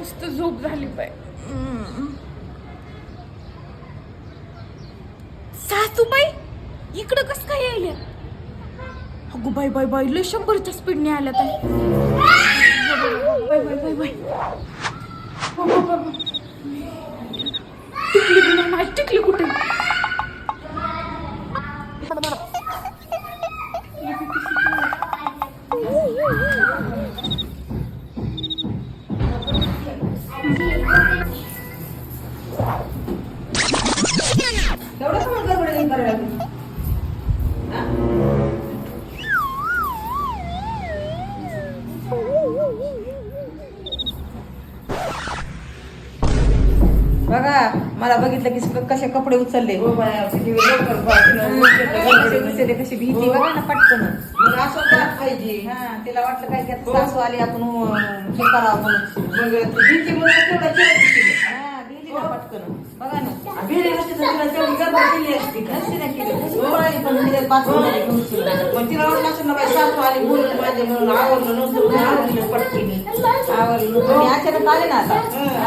मस्त झोप झाली पाय सासूबाई इकडं कस काय यायल्या अगो बाई बाई बाई लय शंभरच्या स्पीडने आल्या बाय बाय बाय बाय टिकली कुठे? बघा मला बघितलं की कसे कपडे उचलले. हो कशी भीती बघा ना पटकन. हा तिला वाटलं काय हो. सासू आली आपण हे करावं म्हणून. मग ती भीती म्हणून होती. हा ना पटकन बघा ना अचानक आले ना आता.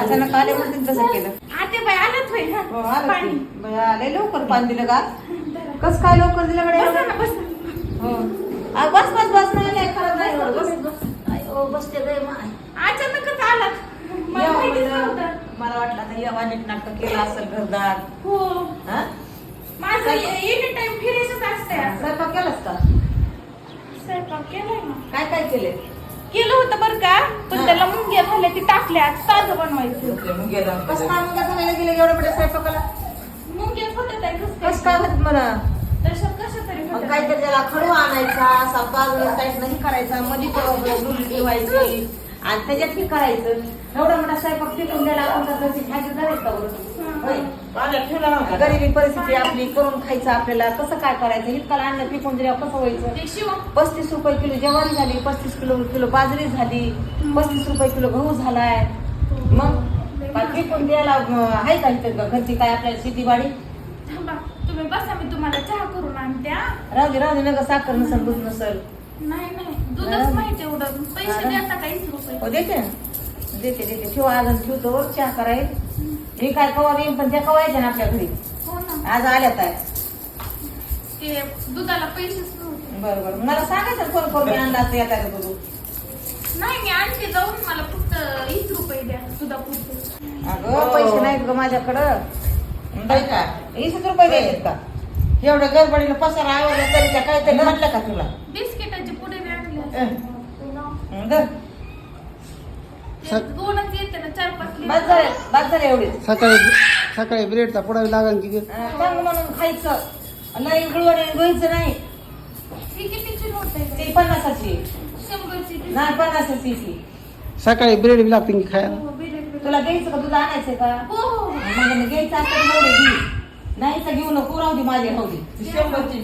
अचानक आले म्हणून तसं केलं. आते बाई आलात होय हा हो, आलं. बया, लवकर पाणी दिलं का? कस काय लवकर दिलं बसा कडे ना बसा. आता यावा नीट नाटक केलं असेल घरदार. हो. हा? माझं एनी टाइम फिरायचंच असते स्वयंपाक केलास का? स्वयंपाक केलाय ना. काय काय केले केलं होतं बरं का पण हा. त्याला मुंग्या झाल्या ती टाकल्या ताजं बनवायचं. गेला कसं काय गेले एवढ्या मोठ्या स्वयंपाकाला. मुंग्याच होत्या त्या कसं काय होत मला तशात कशा तरी मग होत्या. काहीतरी त्याला खडू आणायचा असा बाजूला साईड नाही करायचा मध्ये ठेवायची. आणि त्याच्यात हे करायचं. एवढा मोठा स्वयंपाक फेकून द्यायला आपण का घरची खायची गरज का? गरिबी परिस्थिती आपली करून खायचं आपल्याला. कसं काय करायचं? इतकाला अन्न पिकून दिल्यावर कसं व्हायचं? पस्तीस रुपये किलो ज्वारी झाली पस्तीस किलो किलो बाजरी झाली पस्तीस रुपये किलो गहू झालाय. मग? पिकून द्यायला आहे का इथं घरची काय आपल्याला शेतीबाडी? थांबा. तुम्ही बसा मी तुम्हाला चहा करून आणते हा? राहू दे राहू दे. नका साखर नसल दूध नसल. नाही नाही. दूधच माहिती एवढं. पैसे हा. देता रुपये? हो देते. ना देते देते. ठेवा आज ठेवतो. चहा कराय मी काय कवा येईन पण त्या कवा ना आपल्या घरी? हो ना. आज आल्यात आहे ते दुधाला पैसेच नव्हते. बरं बरं मला सांगायचं फोन करून मी आणला असतं येता का नाही मी आणते जाऊन. मला फक्त वीस रुपये द्या दुधा पुरते अगं पैसे नाहीत ग माझ्याकडं. काय का? वीस रुपये द्यायचे का? एवढं गडबडीनं पसारा आवडला तरी त्या काहीतरी म्हटलं का तुला? बिस्किटाचे दोनच येते ना चार पाच बस झाले बस झाले एवढे. सकाळी सकाळी ब्रेडचा पुढावी लागेल की चांगलं म्हणून खायचं. नाही नाही. कितीची नोट आहे ती पन्नासाची. शंभरची ती- नाही पन्नासाची ती. सकाळी ब्रेड बी लागते की खायला? हो, तुला घ्यायचं का? तुला आणायचं का? हो. घ्यायचं असतं नाही तर घेऊ नको राहू दे माझी राहू दे शंभरची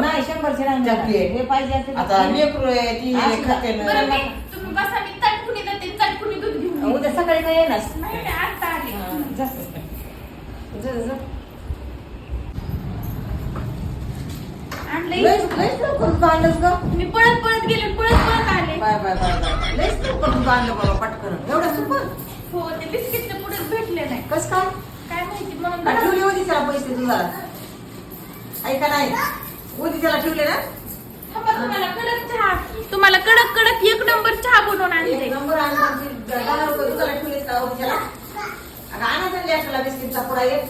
नाही शंभरचे नाही मला. चपली आहे. हे पाहिजे असेल तर आता घे. लेकरू आहे ती असं खाते का? ना. बरं मी तुम्ही बसा मी चटकुनी देते चटकुनी दूध घेऊन. उद्या सकाळी काय येणार नाही नाही, आता आले जा. जा, जा. आणलंय लयच लयच लवकर तू आणलंस ग मी पळत पळत गेले पळत पळत आले बाय बाय बाय बाय लयच लवकर तू आणलं बाबा पटकन एवढं सुपर हो ते बिस्किटचे पुढे भेटले नाही कस काय काय माहिती म्हणून का ठेवली होती त्याला पैसे तुझा ऐका नाही. होती त्याला ठेवले ना? थांबा, तुम्हाला कडक चहा. तुम्हाला कडक कडक एक नंबर चहा बनवून आणते एक नंबर आणि दहा रुपये तुझ्याला ठेवले का होती त्याला? अगं आणा आपल्याला बिस्किटचा पुडा एक.